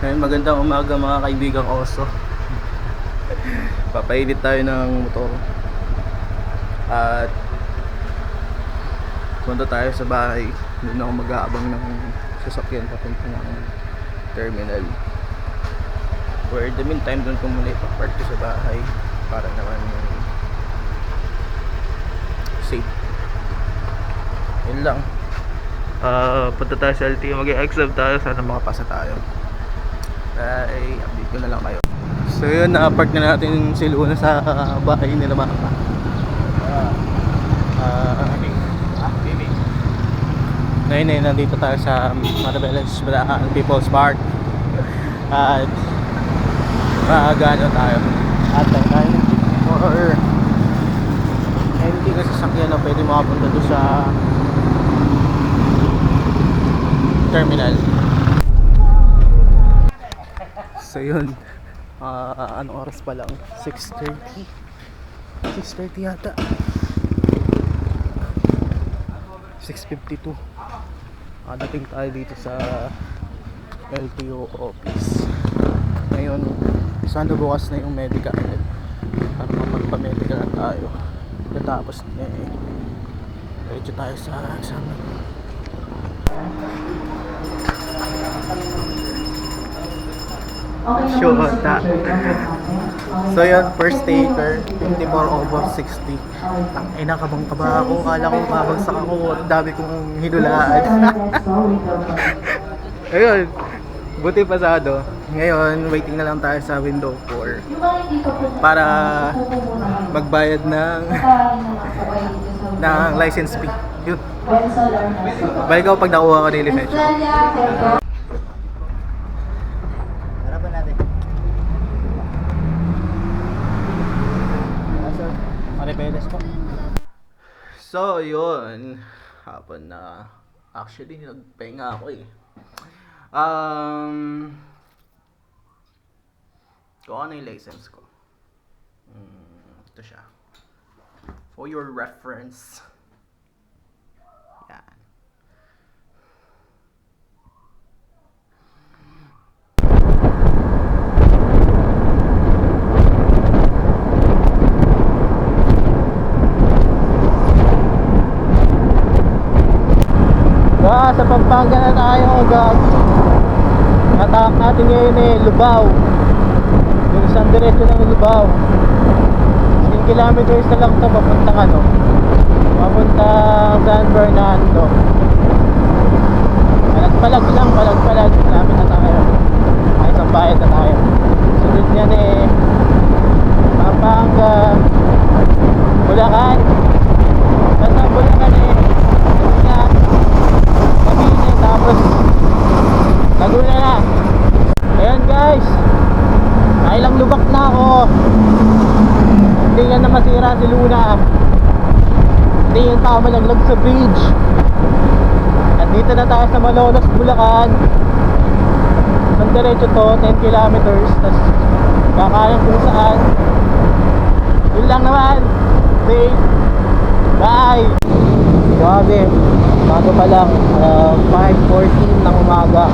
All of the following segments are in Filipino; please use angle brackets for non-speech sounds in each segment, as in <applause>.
Ngayon magandang umaga mga kaibigang oso. Papainit tayo ng motor. At punta tayo sa bahay. Doon ako mag-aabang ng sasakyan papunta ng terminal. For the meantime, doon ko muna ipapark sa bahay para naman safe. Yun lang. Ah, punta tayo sa LTO, mag-exam tayo, sana makapasa tayo. Ay, update ko na lang kayo. So yun, na-park na natin si Luna sa bahay nila mama. Ah, ngayon eh, nandito tayo sa Marabeles Bulacan People's Park. At maagano tayo. At tayo for empty kasi sasakyan na pwede makapunta doon sa terminal. So yun, <laughs> ah ano oras pa lang? 6.30 6.30 yata. 6.52 Ah, dating tayo dito sa LTO office. Ngayon, sana bukas na yung medical Para mapagpa-medical na tayo. Pagkatapos eh, diretso tayo sa examen Shota. <laughs> So yun, first taker, 54 over 60. Ang ina kabang kaba ako, kala ko babagsak ako, ang dami kong hinulaan. <laughs> Ayun, buti pasado. Ngayon, waiting na lang tayo sa window 4 para magbayad ng <laughs> ng license fee. Yun. Balik ako pag nakuha ko ng lisensya. Harapan natin. Maribeles po. So, yun. Hapon na. Actually, nagpahinga ako eh. Um, kung ano yung license ko. Hmm, ito siya. For your reference. Sa Pampanga na tayo, gag. Natawag natin ngayon eh, Lubao. Yung isang diretso ng Lubao. 10 kilometers na lang ito papuntang ano. Papuntang San Fernando. Palag-palag lang, palag-palag. Malapit na tayo. Ay, isang bayad na tayo. Sunod yan eh. Pampanga. Bulacan. Basta Bulacan eh. Bulacan. Cavite, tapos Laguna na Ayan guys Nailang lubak na ako Hindi yan na masira si Luna Hindi yung tao malaglag sa bridge. At dito na tayo sa Malolos, Bulacan. Ang diretso to, 10 kilometers. Tapos kakayan kung saan. Yun lang naman. Safe Bye. Grabe, bago pa lang, uh, 5.14 ng umaga.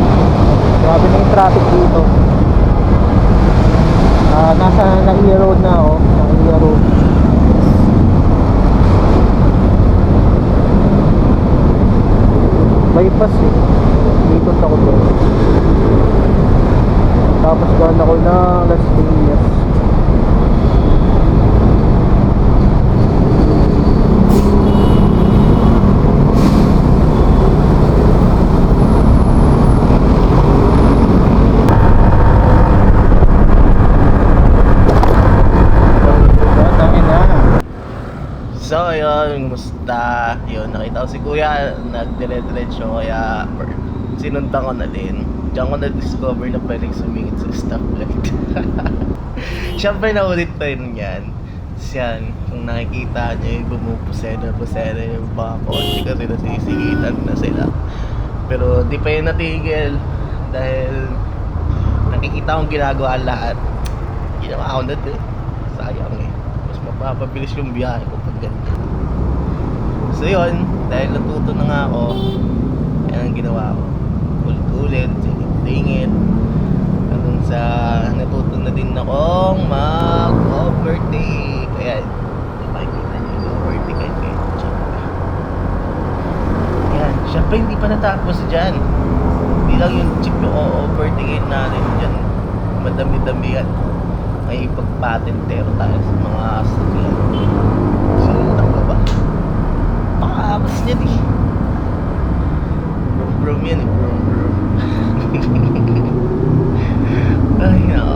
Grabe na traffic dito. Ah, nasa Naiya Road na ako, Naiya Road. Bypass eh. Dito sa ko doon. Gano'n ako ng Las Piñas. So, yun, musta? Yun, nakita ko si Kuya, nagdire-diretso, kaya sinundan ko na din. Diyan ko na-discover na pwedeng sumingit sa stoplight. <laughs> Siyempre, naulit pa yun yan. Yan, kung nakikita niyo yung bumupusena, pusena yung mga kotse kasi nasisigitan na sila. Pero di pa yun natigil dahil nakikita kong ginagawa lahat. Ginawa ko na din. Sayang eh. Mas mapapabilis yung biyahe ko pag ganyan. So yun, dahil natuto na nga ako, yan ang ginawa ko. Ulit-ulit, dingit hanggang sa natuto na din akong mag-overtake. Ayan. Makikita nyo yung overtake kahit kayo ayan. Syempre hindi pa natapos dyan. Hindi lang yung chip yung overtake natin dyan. Madami-dami yan may ipagpatentero tayo sa mga sasakyan sino na ba? pakakabas niya di brum brum yan eh. Brum brum 哎呀。